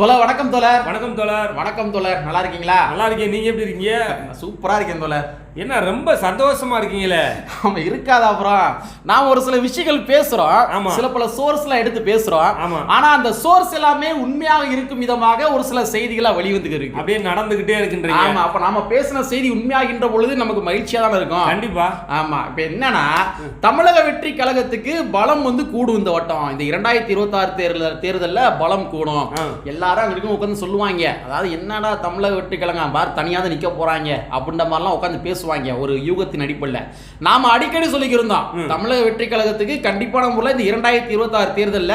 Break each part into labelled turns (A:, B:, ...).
A: தொலை வணக்கம் தோழர்.
B: வணக்கம் தோழர்.
A: வணக்கம் தோழர். நல்லா இருக்கீங்களா?
B: நல்லா இருக்கேன். நீங்க எப்படி இருக்கீங்க?
A: சூப்பரா இருக்கேன் தோழர்.
B: என்ன ரொம்ப சந்தோஷமா இருக்கீங்களே?
A: ஆமா இருக்காதா அப்புறம் நாம ஒரு சில விஷயங்கள் பேசுறோம்.
B: ஆமா.
A: சில பல சோர்ஸ் எல்லாம் எடுத்து பேசுறோம்.
B: ஆமா.
A: ஆனா அந்த சோர்ஸ் எல்லாமே உண்மையாக இருக்கும் விதமாக ஒரு சில செய்திகளா வெளிவந்துக்கு இருக்கு
B: அப்படியே நடந்துகிட்டே இருக்குன்றீங்க.
A: ஆமா அப்ப நாம பேசின செய்தி உண்மையாகின்ற பொழுது நமக்கு மகிழ்ச்சியா தானே இருக்கும்?
B: கண்டிப்பா.
A: ஆமா இப்ப என்னன்னா தமிழக வெற்றி கழகத்துக்கு பலம் வந்து கூடும் இந்த வட்டம். இந்த இரண்டாயிரத்தி இருபத்தி ஆறு தேர்தல் தேர்தல்ல பலம் கூடும். எல்லாரும் அங்கிருக்கும் உட்காந்து சொல்லுவாங்க. அதாவது என்னடா தமிழக வெற்றி கழகம்? பார் தனியாக தான் நிக்க போறாங்க. அப்படின்ற மாதிரிலாம் உட்காந்து பேசுவாங்க ஒரு யூகத்தின் அடிப்படையில். நாம அடிக்கடி சொல்லிக்கிருந்தோம் தமிழக வெற்றி கழகத்துக்கு கண்டிப்பான முறையில் இந்த இரண்டாயிரத்தி இருபத்தி ஆறு தேர்தல்ல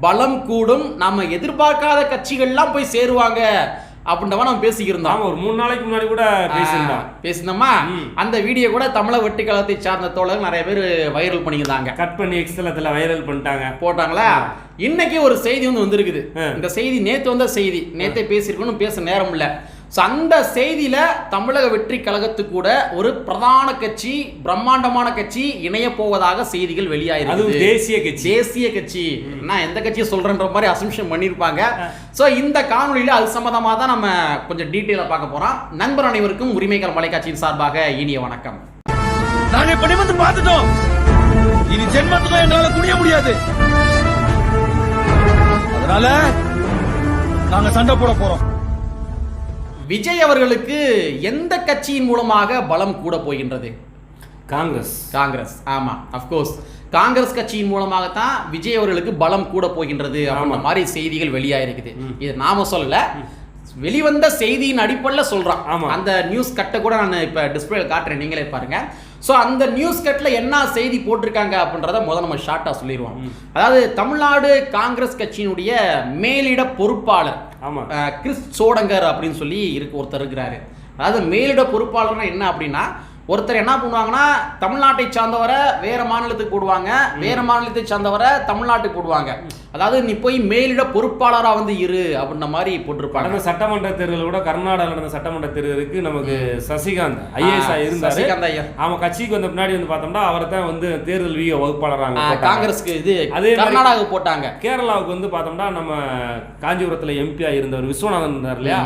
A: பலம் கூடும் நாம எதிர்பார்க்காத கட்சிகள்லாம் போய் சேருவாங்க அப்படின்ற மாதிரி நம்ம பேசிக்கிருந்தோம்.
B: ஒரு மூணு நாளைக்கு முன்னாடி கூட பேசியிருந்தோம்.
A: ஆ, பேசினோமா
B: ம்.
A: அந்த வீடியோ கூட தமிழக வெற்றி கழகத்தை சார்ந்த தோழர்கள் நிறைய பேர் வைரல் பண்ணியிருந்தாங்க
B: கட் பண்ணி எக்ஸ்தலத்துல வைரல் பண்ணிட்டாங்க.
A: போட்டாங்களா? இன்னைக்கு ஒரு செய்தி வந்து வந்திருக்குது. இந்த செய்தி நேத்து வந்த செய்தி. நேத்தே பேசியிருக்கணும் பேச நேரம் இல்ல. ஸோ அந்த செய்தியில தமிழக வெற்றி கழகத்து கூட ஒரு பிரதான கட்சி பிரம்மாண்டமான கட்சி இணைய போவதாக செய்திகள் வெளியாயிருக்கு
B: தேசிய கட்சி.
A: தேசிய கட்சி. நான் எந்த கட்சியை சொல்றேன்ற மாதிரி அசம்ஷன் பண்ணியிருப்பாங்க. ஸோ இந்த காணொளியில அது சம்பந்தமா தான் நம்ம கொஞ்சம் டீட்டெயிலாக பார்க்க போறோம். நண்பர் அனைவருக்கும் உரிமைகள் மலைக்காட்சியின் சார்பாக இனிய வணக்கம்.
C: நாங்க இப்ப நிமிர்ந்து பார்த்துட்டோம். இனி ஜென்மத்துக்கும் எங்களால குனிய முடியாது. அதனால நாங்க சண்டை போட போறோம்.
A: விஜய் அவர்களுக்கு எந்த கட்சியின் மூலமாக பலம் கூட போகின்றது?
B: காங்கிரஸ்.
A: காங்கிரஸ். ஆமா அஃப்கோர்ஸ் காங்கிரஸ் கட்சியின் மூலமாகத்தான் விஜய் அவர்களுக்கு பலம் கூட போகின்றது அப்படின்ற மாதிரி செய்திகள் வெளியாயிருக்குது. இது நாம சொல்லல. வெளிவந்த செய்தியின் அடிப்படையில் சொல்றான்.
B: ஆமா.
A: அந்த நியூஸ் கட்டை கூட நான் இப்ப டிஸ்பிளேல காட்டுறேன். நீங்களே பாருங்க. ஸோ அந்த நியூஸ் கட்ல என்ன செய்தி போட்டிருக்காங்க அப்படின்றத முதல்ல நம்ம ஷார்ட்டா சொல்லிடுவோம். அதாவது தமிழ்நாடு காங்கிரஸ் கட்சியினுடைய மேலிட பொறுப்பாளர்
B: ஆமா.
A: அஹ், கிறிஸ் சோடங்கர் அப்படின்னு சொல்லி இருக்கு ஒருத்தர் இருக்கிறாரு. அதாவது மேலிட பொறுப்பாளர்னா என்ன அப்படின்னா ஒருத்தர் என்ன பண்ணுவாங்கன்னா தமிழ்நாட்டை சார்ந்தவரை வேற மாநிலத்துக்கு போடுவாங்க வேற மாநிலத்தை சார்ந்தவரை தமிழ்நாட்டுக்கு போடுவாங்க. அதாவது நீ போய் மேலிட பொறுப்பாளரா வந்து இரு அப்படின்ற மாதிரி போட்டிருப்பாங்க.
B: கடந்த சட்டமன்ற தேர்தல் கூட கர்நாடகாவில் நடந்த சட்டமன்ற தேர்தலுக்கு நமக்கு சசிகாந்த் ஐஏஎஸ் இருந்தாரு.
A: சசிகாந்த் ஐயர்
B: ஆமா கட்சிக்கு வந்த பின்னாடி வந்து பார்த்தோம்னா அவரை தான் வந்து தேர்தல்
A: ஆஹ்,
B: போட்டாங்க.
A: காங்கிரஸ்க்கு இது
B: அதே
A: கர்நாடகாவுக்கு போட்டாங்க.
B: கேரளாவுக்கு வந்து பார்த்தோம்னா நம்ம காஞ்சிபுரத்துல எம்பியா இருந்தவர் விஸ்வநாதன் இருந்தார் இல்லையா?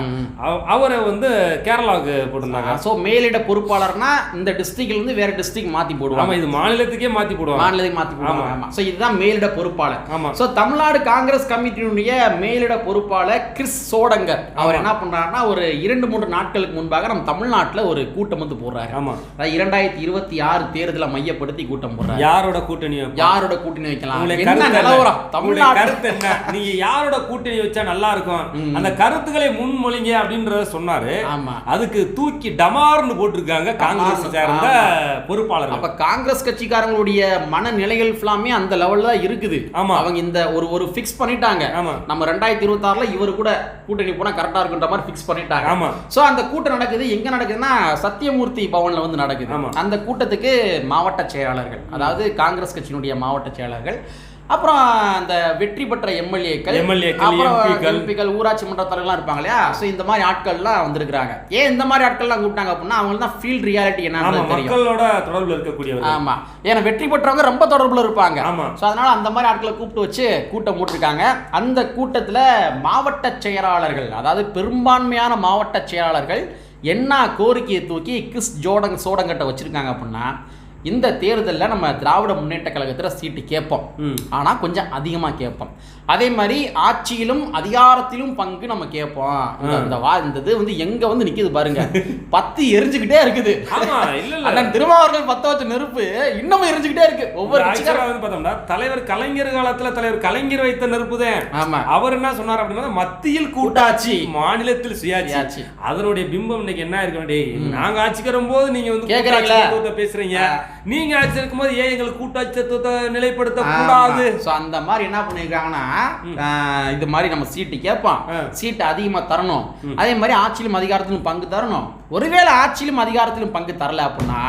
B: அவரை வந்து கேரளாவுக்கு போட்டிருந்தாங்க.
A: ஸோ மேலிட பொறுப்பாளர்னா இந்த டிஸ்ட்ரிக்ட்ல இருந்து வேற டிஸ்ட்ரிக்ட் மாத்தி
B: ஆமா
A: போடுவாங்க
B: இது மாநிலத்துக்கே மாத்தி போடுவாங்க.
A: மாநிலத்தை மாத்தி போடுவாங்க. ஸோ இதுதான் மேலிட பொறுப்பாளர்.
B: ஆமா.
A: ஸோ தமிழ்நாடு காங்கிரஸ் கமிட்டியினுடைய மேலிட பொறுப்பாளர் கிறிஸ் சோடங்கர். அவர் என்ன பண்றாருன்னா ஒரு இரண்டு மூன்று நாட்களுக்கு முன்பாக நம்ம தமிழ்நாட்டுல ஒரு கூட்டம் வந்து போடுறாரு.
B: ஆமா.
A: அதாவது இரண்டாயிரத்தி இருபத்தி ஆறு தேர்தலை மையப்படுத்தி கூட்டம் போடுறாரு.
B: யாரோட கூட்டணி?
A: யாரோட கூட்டணி வைக்கலாம்? என்ன? நிலவரம்? தமிழ்நாடு
B: கருத்து என்ன? நீங்க யாரோட கூட்டணி வச்சா நல்லா இருக்கும்? அந்த கருத்துக்களை முன்மொழிங்க அப்படின்றத சொன்னாரு.
A: ஆமா.
B: அதுக்கு தூக்கி டமார்னு போட்டிருக்காங்க காங்கிரஸ். சேர்ந்த பொறுப்பாளர்கள்.
A: அப்ப காங்கிரஸ் கட்சிக்காரங்களுடைய மனநிலைகள் ஃபுல்லாமே அந்த லெவல்ல தான் இருக்குது.
B: ஆமா.
A: அவங்க இந்த ஒரு ஒரு ஃபிக்ஸ் பண்ணிட்டாங்க.
B: ஆமா.
A: நம்ம ரெண்டாயிரத்தி இருபத்தாறுல இவர் கூட கூட்டணி போனா கரெக்டா இருக்குன்ற மாதிரி ஃபிக்ஸ் பண்ணிட்டாங்க.
B: ஆமா.
A: சோ அந்த கூட்டம் நடக்குது. எங்க நடக்குதுன்னா சத்தியமூர்த்தி பவன்ல வந்து நடக்குது. அந்த கூட்டத்துக்கு மாவட்ட செயலாளர்கள் அதாவது காங்கிரஸ் கட்சியினுடைய மாவட்ட செயலாளர்கள் அப்புறம் அந்த வெற்றி பெற்ற எம்எல்ஏக்கள்
B: MLA க்கள்,
A: அப்புறம்
B: MP க்கள்.
A: எம்பிக்கள் ஊராட்சி மன்ற தலைவர்கள்லாம் இருப்பாங்க இல்லையா? ஸோ இந்த மாதிரி ஆட்கள்லாம் வந்திருக்காங்க ஏன் இந்த மாதிரி ஆட்கள்லாம் கூப்பிட்டாங்க அப்படின்னா அவங்களுக்கு தான் ஃபீல்ட் ரியாலிட்டி தெரியும்.
B: மக்களோட தொடர்புல இருக்கக்கூடியவர்
A: ஆமா. ஏன்னா வெற்றி பெற்றவங்க ரொம்ப தொடர்புல இருப்பாங்க. ஸோ அதனால அந்த மாதிரி ஆட்களை கூப்பிட்டு வச்சு கூட்டம் போட்டிருக்காங்க. அந்த கூட்டத்துல மாவட்ட செயலாளர்கள் அதாவது பெரும்பான்மையான மாவட்ட செயலாளர்கள் என்ன கோரிக்கையை தூக்கி கிறிஸ் ஜோடங் சோடங்கட்ட வச்சிருக்காங்க அப்படின்னா இந்த தேர்தலில் நம்ம திராவிட முன்னேற்ற கழகத்தில் சீட்டு கேட்போம்
B: ம்.
A: ஆனா கொஞ்சம் அதிகமா கேட்போம் அதே மாதிரி ஆட்சியிலும் அதிகாரத்திலும் பங்கு நம்ம கேட்போம் இந்த- வா இந்த இது வந்து எங்க வந்து நிக்குது பாருங்க. பத்து எரிஞ்சுக்கிட்டே இருக்குது.
B: ஆமா இல்ல இல்ல.
A: அண்ணன் திருமாவர்கள் பத்த வச்ச நெருப்பு இன்னமும் எரிஞ்சுக்கிட்டே இருக்கு. ஒவ்வொரு
B: வந்து பார்த்தோம்னா தலைவர் கலைஞர் காலத்துல தலைவர் கலைஞர் வைத்த நெருப்புதான்
A: ஆமா.
B: அவர் என்ன சொன்னார் அப்படின்னா மத்தியில்
A: கூட்டாட்சி.
B: மாநிலத்தில் சுயாட்சி. அதனுடைய பிம்பம் இன்னைக்கு என்ன இருக்க வேண்டிய நாங்க ஆட்சிக்கு வரும்போது நீங்க வந்து
A: கேக்குறாங்களே.
B: பேசுறீங்க. நீங்க ஆட்சி இருக்கும்போது ஏன் எங்களுக்கு கூட்டாட்சி நிலைப்படுத்த கூடாது
A: அந்த மாதிரி என்ன பண்ணிருக்காங்கன்னா இது மாதிரி நம்ம சீட்டு கேட்போம். சீட்டு அதிகமா தரணும். அதே மாதிரி ஆட்சியிலும் அதிகாரத்திலும் பங்கு தரணும். ஒருவேளை ஆட்சியிலும் அதிகாரத்திலும் பங்கு தரல அப்படின்னா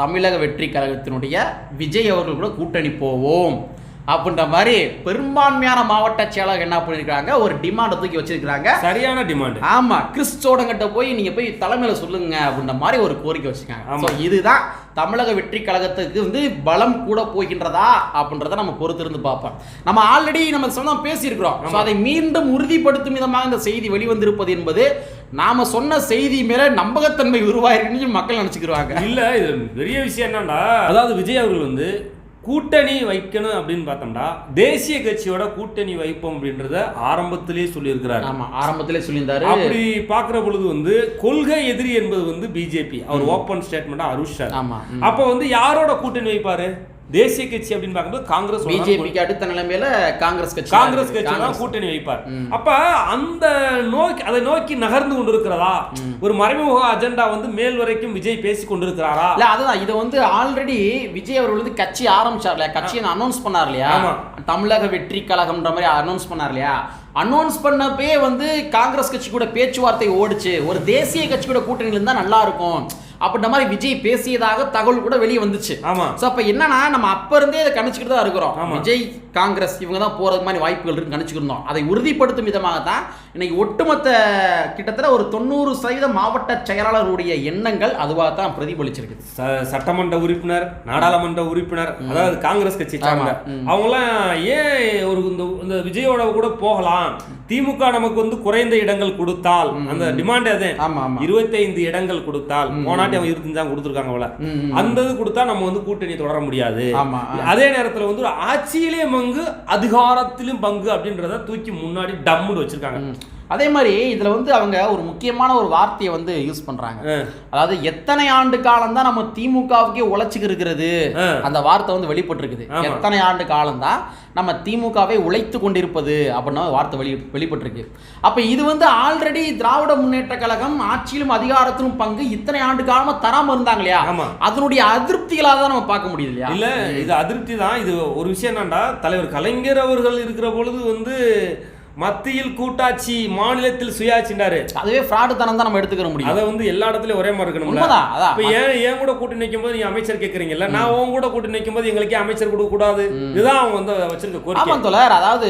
A: தமிழக வெற்றி கழகத்தினுடைய விஜய் அவர்கள் கூட கூட்டணி போவோம். அப்படின்ற மாதிரி பெரும்பான்மையான மாவட்ட செயலகம் என்ன பண்ணிருக்காங்க ஒரு டிமாண்டை தூக்கி வச்சிருக்காங்க
B: சரியான டிமாண்ட்
A: ஆமா கிறிஸ்தோடங்கிட்ட போய் நீங்க போய் தலைமையில சொல்லுங்க அப்படின்ற மாதிரி ஒரு கோரிக்கை வச்சிருக்காங்க. இதுதான் தமிழக வெற்றி கழகத்துக்கு வந்து பலம் கூட போகின்றதா அப்படின்றத நம்ம பொறுத்திருந்து பார்ப்போம். நம்ம ஆல்ரெடி நம்ம சொன்ன பேசியிருக்கிறோம். அதை மீண்டும் உறுதிப்படுத்தும் விதமாக இந்த செய்தி வெளிவந்திருப்பது என்பது நாம சொன்ன செய்தி மேல நம்பகத்தன்மை உருவாயிருக்குன்னு மக்கள் நினைச்சுக்கிருவாங்க.
B: இல்ல இது பெரிய விஷயம் என்னன்னா அதாவது விஜய் அவர்கள் வந்து கூட்டணி வைக்கணும் அப்படின்னு பார்த்தோம்னா தேசிய கட்சியோட கூட்டணி வைப்போம் அப்படின்றத ஆரம்பத்திலேயே சொல்லியிருக்கிறாரு.
A: ஆமா ஆரம்பத்திலே சொல்லியிருந்தாரு.
B: அப்படி பார்க்குற பொழுது வந்து கொள்கை எதிரி என்பது வந்து பிஜேபி. அவர் ஓப்பன் ஸ்டேட்மெண்ட்டாக அறிவிச்சார்
A: ஆமா
B: அப்போ வந்து யாரோட கூட்டணி வைப்பாரு? தேசிய கட்சி அப்படின்னு பார்க்கும்போது காங்கிரஸ்
A: பிஜேபிக்கு அடுத்த நிலைமையில காங்கிரஸ் கட்சி
B: காங்கிரஸ் கட்சி தான். கூட்டணி வைப்பார். அப்ப அந்த நோக்கி அதை நோக்கி நகர்ந்து கொண்டிருக்கிறதா? ஒரு மறைமுக அஜெண்டா வந்து மேல் வரைக்கும் விஜய் பேசி கொண்டிருக்கிறாரா?
A: இல்ல அதுதான். இதை வந்து ஆல்ரெடி விஜய் அவர்கள் வந்து கட்சி ஆரம்பிச்சார் இல்லையா? கட்சியை அனௌன்ஸ் பண்ணார் இல்லையா. தமிழக வெற்றி கழகம்ன்ற மாதிரி அனௌன்ஸ் பண்ணார் இல்லையா? அனௌன்ஸ் பண்ணப்பே வந்து காங்கிரஸ் கட்சி கூட பேச்சுவார்த்தை ஓடுச்சு. ஒரு தேசிய கட்சி கூட கூட்டணியில் இருந்தா நல்லா இருக்கும். அப்படின்ற மாதிரி விஜய் பேசியதாக தகவல் கூட வெளியே வந்துச்சு.
B: ஆமா.
A: ஸோ அப்போ என்னன்னா நம்ம அப்ப இருந்தே இதை கணிச்சுக்கிட்டு தான் இருக்கிறோம். விஜய் காங்கிரஸ் இவங்க தான் போறது மாதிரி வாய்ப்புகள் இருக்கு கணிச்சுக்கிட்டு இருந்தோம் அதை உறுதிப்படுத்தும் விதமாக தான் இன்னைக்கு ஒட்டுமொத்த கிட்டத்தட்ட ஒரு தொண்ணூறு சதவீத மாவட்ட செயலாளருடைய எண்ணங்கள் அதுவாக தான் பிரதிபலிச்சிருக்கு
B: ச- சட்டமன்ற உறுப்பினர் நாடாளுமன்ற உறுப்பினர் அதாவது காங்கிரஸ் கட்சி சார்ந்த. அவங்களாம் ஏன் ஒரு இந்த விஜயோட கூட போகலாம்? திமுக நமக்கு வந்து குறைந்த இடங்கள் கொடுத்தால் அந்த டிமாண்ட் அதே.
A: ஆமா
B: இருபத்தைந்து இடங்கள் கொடுத்தால் போனாட்டி அவன் இருபத்தஞ்சு தான் கொடுத்துருக்காங்க
A: ம்.
B: அந்த இது கொடுத்தா நம்ம வந்து கூட்டணி தொடர முடியாது. அதே நேரத்துல வந்து ஒரு ஆட்சியிலே பங்கு அதிகாரத்திலும் பங்கு அப்படின்றத தூக்கி முன்னாடி டம்முன்னு வச்சிருக்காங்க.
A: அதே மாதிரி இதுல வந்து அவங்க ஒரு முக்கியமான ஒரு வார்த்தையை வந்து யூஸ் பண்றாங்க. அதாவது எத்தனை ஆண்டு காலம் தான் நம்ம திமுகவுக்கே உழைச்சுக்கு இருக்கிறது. அந்த வார்த்தை வந்து வெளிப்பட்டிருக்குது. எத்தனை ஆண்டு காலம் தான் நம்ம திமுகவை உழைத்து கொண்டிருப்பது அப்படின்னு வார்த்தை வெளி வெளிப்பட்டிருக்கு. அப்ப இது வந்து ஆல்ரெடி திராவிட முன்னேற்ற கழகம் ஆட்சியிலும் அதிகாரத்திலும் பங்கு இத்தனை ஆண்டு காலமா தராம இருந்தாங்க இல்லையா? அதனுடைய அதிருப்திகளாக தான் நம்ம பார்க்க முடியுது இல்லையா?
B: இல்ல இது அதிருப்தி தான். இது ஒரு விஷயம் என்னன்னா தலைவர் கலைஞர் அவர்கள் இருக்கிற பொழுது வந்து மத்தியில் கூட்டாட்சி மாநிலத்தில் சுயாட்சின்றாரு.
A: அதுவே ஃப்ராடு தனம் தான் நம்ம எடுத்துக்கிற முடியும்.
B: அதை வந்து எல்லா இடத்துலயும் ஒரே மாதிரி இருக்கணும்ல?
A: உண்மைதான் அதான்.
B: இப்ப ஏன் ஏன் கூட கூட்டணி நிற்கும் போது நீங்க அமைச்சர் கேக்குறீங்கல்ல? நான் உன் கூட கூட்டணி நிற்கும் போது எங்களுக்கே அமைச்சர் கொடுக்க கூடாது. இதுதான் அவங்க வந்து வச்சிருக்க கோரிக்கை.
A: தோழர் அதாவது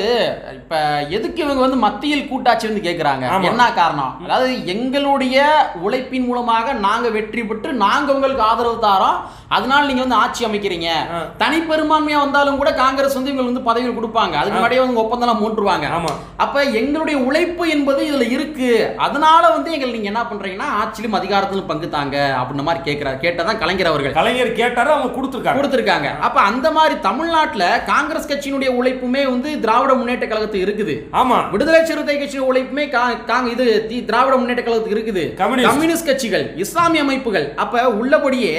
A: இப்ப எதுக்கு இவங்க வந்து மத்தியில் கூட்டாட்சி வந்து கேக்குறாங்க?
B: ஆமா.
A: என்ன காரணம்? அதாவது எங்களுடைய உழைப்பின் மூலமாக நாங்க வெற்றி பெற்று நாங்க உங்களுக்கு ஆதரவு தாரோம். அதனால நீங்க வந்து ஆட்சி அமைக்கிறீங்க.
B: ஆ.
A: தனி பெரும்பான்மையா வந்தாலும் கூட காங்கிரஸ் வந்து இவங்களுக்கு வந்து பதவிகள் கொடுப்பாங்க. அதுக்கு முன்னாடியே வந்து ஒப்பந்தம் மூன்றுவாங்க
B: ஆமா.
A: அப்ப எங்களுடைய உழைப்பு என்பது இதுல இருக்கு. அதனால வந்து எங்களை நீங்க என்ன பண்றீங்கன்னா ஆட்சியிலும் அதிகாரத்திலும் பங்கு தாங்க அப்படின்ற மாதிரி கேட்கிறார் கேட்டதான் கலைஞர் அவர்கள்.
B: கலைஞர் கேட்டாரு அவங்க கொடுத்துருக்காங்க.
A: கொடுத்திருக்காங்க. அப்ப அந்த மாதிரி தமிழ்நாட்டுல காங்கிரஸ் கட்சியினுடைய உழைப்புமே வந்து திராவிட முன்னேற்ற கழகத்துக்கு இருக்குது.
B: ஆமா.
A: விடுதலை சிறுத்தை கட்சி உழைப்புமே இது திராவிட முன்னேற்ற கழகத்துக்கு இருக்குது.
B: கம்யூனிஸ்ட்.
A: கட்சிகள் இஸ்லாமிய அமைப்புகள். அப்ப உள்ளபடியே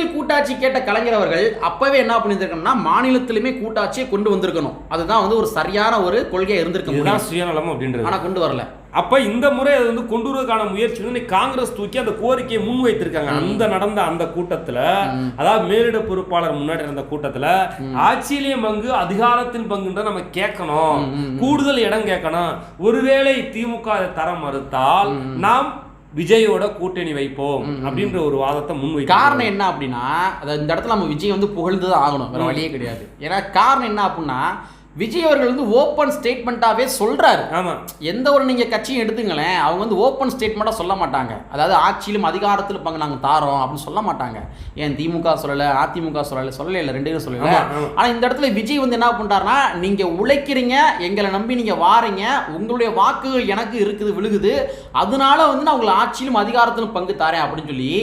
A: மத்தியில் கூட்டாட்சி கேட்ட கலைஞர் அவர்கள் அப்பவே என்ன பண்ணியிருக்கணும்னா மாநிலத்திலுமே கூட்டாட்சியை கொண்டு வந்திருக்கணும். அதுதான் வந்து ஒரு சரியான ஒரு கொள்கையா இருந்திருக்க முடியும்.
B: சுயநலம் அப்படின்றது.
A: ஆனா கொண்டு வரல.
B: அப்ப இந்த முறை அது வந்து கொண்டு வருவதற்கான முயற்சி வந்து காங்கிரஸ் தூக்கி அந்த கோரிக்கையை முன் வைத்திருக்காங்க அந்த நடந்த அந்த கூட்டத்துல அதாவது மேலிட பொறுப்பாளர் முன்னாடி நடந்த கூட்டத்துல ஆட்சியிலேயே பங்கு அதிகாரத்தின் பங்குன்ற நம்ம கேட்கணும். கூடுதல் இடம் கேட்கணும். ஒருவேளை திமுக அதை தர மறுத்தால் நாம் விஜயோட கூட்டணி வைப்போம் அப்படின்ற ஒரு வாதத்தை முன்
A: காரணம் என்ன அப்படின்னா அதாவது இந்த இடத்துல நம்ம விஜய் வந்து புகழ்ந்து தான் ஆகணும் வேற வழியே கிடையாது. ஏன்னா காரணம் என்ன அப்படின்னா விஜய் அவர்கள் வந்து ஓப்பன் ஸ்டேட்மெண்ட்டாவே சொல்றாரு.
B: ஆமா.
A: எந்த ஒரு நீங்க கட்சியும் எடுத்துங்களேன் அவங்க வந்து ஓப்பன் ஸ்டேட்மெண்ட்டாக சொல்ல மாட்டாங்க. அதாவது ஆட்சியிலும் அதிகாரத்திலும் பங்கு நாங்கள் தாரோம் அப்படின்னு சொல்ல மாட்டாங்க. ஏன் திமுக சொல்லலை அதிமுக சொல்லலை சொல்லலை இல்லை ரெண்டு பேரும் சொல்லலை. ஆனால் இந்த இடத்துல விஜய் வந்து என்ன பண்றாருன்னா நீங்க உழைக்கிறீங்க எங்களை நம்பி நீங்க வாரீங்க உங்களுடைய வாக்குகள் எனக்கு இருக்குது விழுகுது. அதனால வந்து நான் உங்களை ஆட்சியிலும் அதிகாரத்திலும் பங்கு தாரேன் அப்படின்னு சொல்லி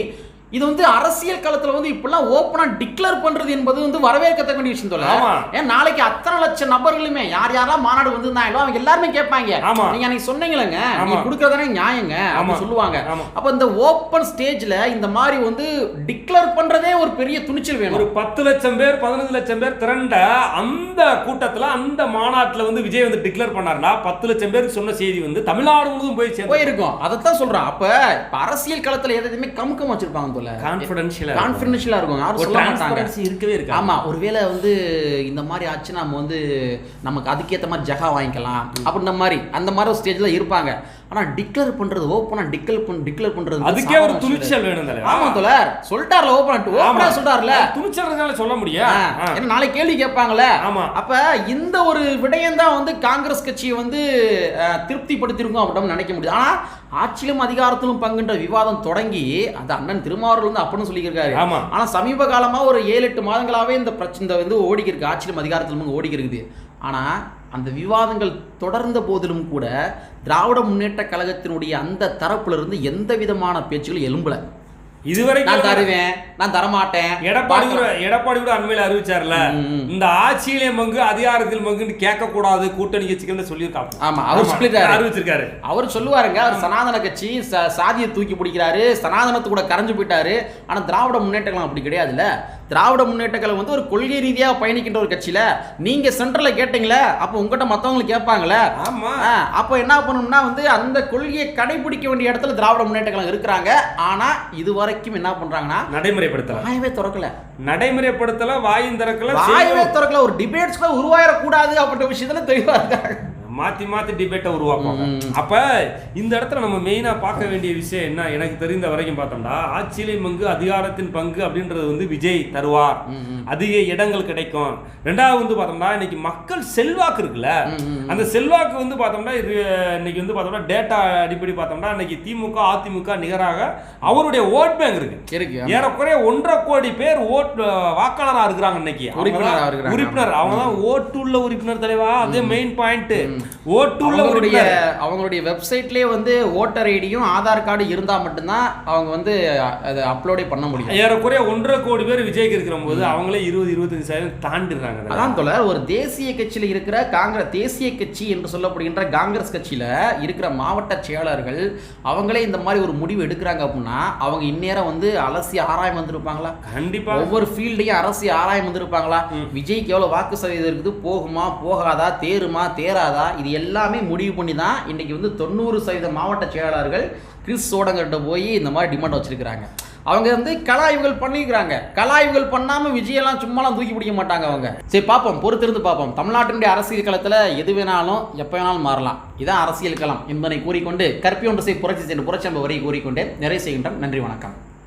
A: இது வந்து அரசியல் களத்துல வந்து இப்பெல்லாம் ஓப்பனா டிக்ளேர் பண்றது என்பது வந்து வரவேற்கத்தக்க வேண்டிய விஷயம் சொல்ல. ஏன் நாளைக்கு அத்தனை லட்சம் நபர்களுமே யார் யாரெல்லாம் மாநாடு வந்திருந்தாங்களோ அவங்க எல்லாருமே கேட்பாங்க. நீங்க அன்னைக்கு சொன்னீங்களேங்க. நீங்க கொடுக்கறதானே நியாயங்க. அப்படின்னு சொல்லுவாங்க. அப்ப இந்த ஓப்பன் ஸ்டேஜ்ல இந்த மாதிரி வந்து டிக்ளேர் பண்றதே ஒரு பெரிய துணிச்சல்
B: ஒரு
A: வேணும்
B: பத்து லட்சம் பேர் பதினஞ்சு லட்சம் பேர் திரண்ட அந்த கூட்டத்துல அந்த மாநாட்டுல வந்து விஜய் வந்து டிக்ளேர் பண்ணாருன்னா பத்து லட்சம் பேருக்கு சொன்ன செய்தி வந்து தமிழ்நாடு முழுவதும் போய்
A: போயிருக்கும் அதைத்தான் சொல்றேன் அப்ப அரசியல் களத்துல எதையுமே கமுக்கம் வச்சிருப்பாங்க தோல
B: கான்பிடன்ஷியலா
A: கான்பிடன்ஷியலா இருக்கும். யாரும் சொல்ல மாட்டாங்க.
B: இருக்கவே இருக்கு
A: ஆமா ஒருவேளை வந்து இந்த மாதிரி ஆச்சு நம்ம வந்து நமக்கு அதுக்கேத்த மாதிரி ஜகா வாங்கிக்கலாம். அப்படின்ற மாதிரி அந்த மாதிரி ஒரு ஸ்டேஜ்ல இருப்பாங்க. ஆனா டிக்ளேர் பண்றது ஓப்பனா டிக்ளேர் பண்ண டிக்ளேர் பண்றது
B: அதுக்கே ஒரு துணிச்சல். வேணும் தலைவா.
A: ஆமா தோழர். சொல்லிட்டார்ல ஓப்பனா ஓப்பனா
B: ஆமா.
A: சொல்றாருல
B: துணிச்சல் இருந்தால சொல்ல முடியும்.
A: ஏன்னா நாளைக்கு கேள்வி கேட்பாங்கல்ல.
B: ஆமா.
A: அப்ப இந்த ஒரு விடயம் தான் வந்து காங்கிரஸ் கட்சியை வந்து அஹ், திருப்திப்படுத்தியிருக்கும் அப்படின்னு நினைக்க முடியுது. ஆனா ஆட்சியிலும் அதிகாரத்திலும் பங்குன்ற விவாதம் தொடங்கி அந்த அண்ணன் திருமாவளவன் வந்து அப்படின்னு சொல்லியிருக்காரு
B: ஆமா.
A: ஆனா சமீப காலமா ஒரு ஏழு எட்டு மாதங்களாவே இந்த பிரச்சனை வந்து ஓடிக்கி இருக்கு ஆட்சியிலும் அதிகாரத்திலும் பங்கு ஓடிக்கி இருக்குது ஆனா அந்த விவாதங்கள் தொடர்ந்த போதிலும் கூட திராவிட முன்னேற்ற கழகத்தினுடைய அந்த தரப்புல இருந்து எந்த விதமான பேச்சுகளும் எழும்பல. நான்
B: இதுவரைக்கும்
A: தருவேன். நான் தரமாட்டேன்.
B: எடப்பாடி கூட எடப்பாடி கூட அண்மையில அறிவிச்சார்ல. இந்த ஆட்சியிலே பங்கு அதிகாரத்தில் பங்குன்னு கேட்க கூடாது கூட்டணி கட்சிகள் சொல்லியிருக்காங்க.
A: ஆமா, அவர் சொல்லிட்டாரு.
B: அறிவிச்சிருக்காரு?
A: அவர் சொல்லுவாருங்க அவர் சனாதன கட்சி சாதியை தூக்கி பிடிக்கிறாரு சனாதனத்து கூட கரைஞ்சு போயிட்டாரு. ஆனா திராவிட முன்னேற்ற கழகம் அப்படி கிடையாதுல்ல. திராவிட முன்னேற்ற கழகம் வந்து ஒரு கொள்கை ரீதியா பயணிக்கின்ற ஒரு கட்சியில. நீங்க சென்ட்ரல்ல கேட்டீங்களே அப்ப உங்ககிட்ட மத்தவங்களுக்கு கேட்பாங்கல்ல
B: ஆமா.
A: ஆ, அப்ப என்ன பண்ணணும்னா வந்து அந்த கொள்கையை கடைபிடிக்க வேண்டிய இடத்துல திராவிட முன்னேற்ற கழகம் இருக்கிறாங்க. ஆனா இது வரைக்கும் என்ன பண்றாங்கன்னா
B: நடைமுறைப்படுத்தலாம்
A: வாயவே திறக்கல.
B: நடைமுறைப்படுத்தல வாயும் திறக்கல
A: வாயவே திறக்கல. ஒரு டிபேட்ஸ் கூட உருவாயிடக்கூடாது அப்படின்ற விஷயத்துல தெளிவா இருக்காங்க.
B: மாத்தி மாத்தி டிபேட்டை உருவாக்குவாங்க. அப்ப இந்த இடத்துல நம்ம மெயினா பார்க்க வேண்டிய விஷயம் என்ன? எனக்கு தெரிந்த வரைக்கும் பார்த்தோம்னா ஆட்சியிலே பங்கு அதிகாரத்தின் பங்கு அப்படின்றது வந்து விஜய் தருவார். அதிக இடங்கள் கிடைக்கும். ரெண்டாவது வந்து பார்த்தோம்னா இன்னைக்கு மக்கள் செல்வாக்கு இருக்குல்ல? அந்த செல்வாக்கு வந்து பார்த்தோம்னா இது இன்னைக்கு வந்து பார்த்தோம்னா டேட்டா அடிப்படை பார்த்தோம்னா இன்னைக்கு திமுக அதிமுக நிகராக அவருடைய ஓட் பேங்க் இருக்கு.
A: இருக்கு
B: ஏறக்குறைய ஒன்றரை கோடி பேர் ஓட் வாக்காளரா இருக்கிறாங்க இன்னைக்கு.
A: உறுப்பினரா
B: அவங்க தான்
A: இருக்கிறாங்க.
B: உறுப்பினர். அவங்க தான் ஓட்டுள்ள உறுப்பினர் தலைவா. அதே மெயின் பாயிண்ட் ஓட்டுள்ள
A: அவங்களுடைய அவங்களுடைய வெப்சைட்லயே வந்து ஓட்டர் ஐடியும் ஆதார் கார்டு இருந்தா மட்டும்தான் அவங்க வந்து அதை அப்லோடே பண்ண முடியும்.
B: ஏறக்குறைய ஒன்றரை கோடி பேர் விஜய்க்கு இருக்கிற போது அவங்களே இருபது இருபத்தஞ்சு சதவீதம் தாண்டிடுறாங்க.
A: அதான் தோழர் ஒரு தேசிய கட்சியில இருக்கிற காங்கிரஸ் தேசிய கட்சி என்று சொல்லப்படுகின்ற காங்கிரஸ் கட்சியில இருக்கிற மாவட்ட செயலாளர்கள் அவங்களே இந்த மாதிரி ஒரு முடிவு எடுக்கிறாங்க அப்படின்னா அவங்க இந்நேரம் வந்து அலசி ஆராயம் வந்திருப்பாங்களா?
B: கண்டிப்பா.
A: ஒவ்வொரு ஃபீல்டையும் அரசி ஆராயம் வந்திருப்பாங்களா? விஜய்க்கு எவ்வளவு வாக்கு சதவீதம் இருக்குது? போகுமா? போகாதா? தேருமா? தேராதா? இது எல்லாமே முடிவு பண்ணி தான் இன்னைக்கு வந்து தொண்ணூறு சதவீத மாவட்ட செயலாளர்கள் கிறிஸ் சோடங்கர்கிட்ட போய் இந்த மாதிரி டிமாண்ட் வச்சுருக்கிறாங்க. அவங்க வந்து கலாய்வுகள் பண்ணிக்கிறாங்க. கலாய்வுகள் பண்ணாமல் விஜயெல்லாம் சும்மாலாம் தூக்கி பிடிக்க மாட்டாங்க அவங்க. சரி பார்ப்போம். பொறுத்திருந்து பார்ப்போம். தமிழ்நாட்டினுடைய அரசியல் களத்தில் எது வேணாலும் எப்போ வேணாலும் மாறலாம். இதான் அரசியல் களம் என்பதை கூறிக்கொண்டு கற்பியொன்று செய்ய புரட்சி சென்று புரட்சி நம்ம வரை கூறிக்கொண்டு நிறைவு செய்கின்றோம். நன்றி வணக்கம்.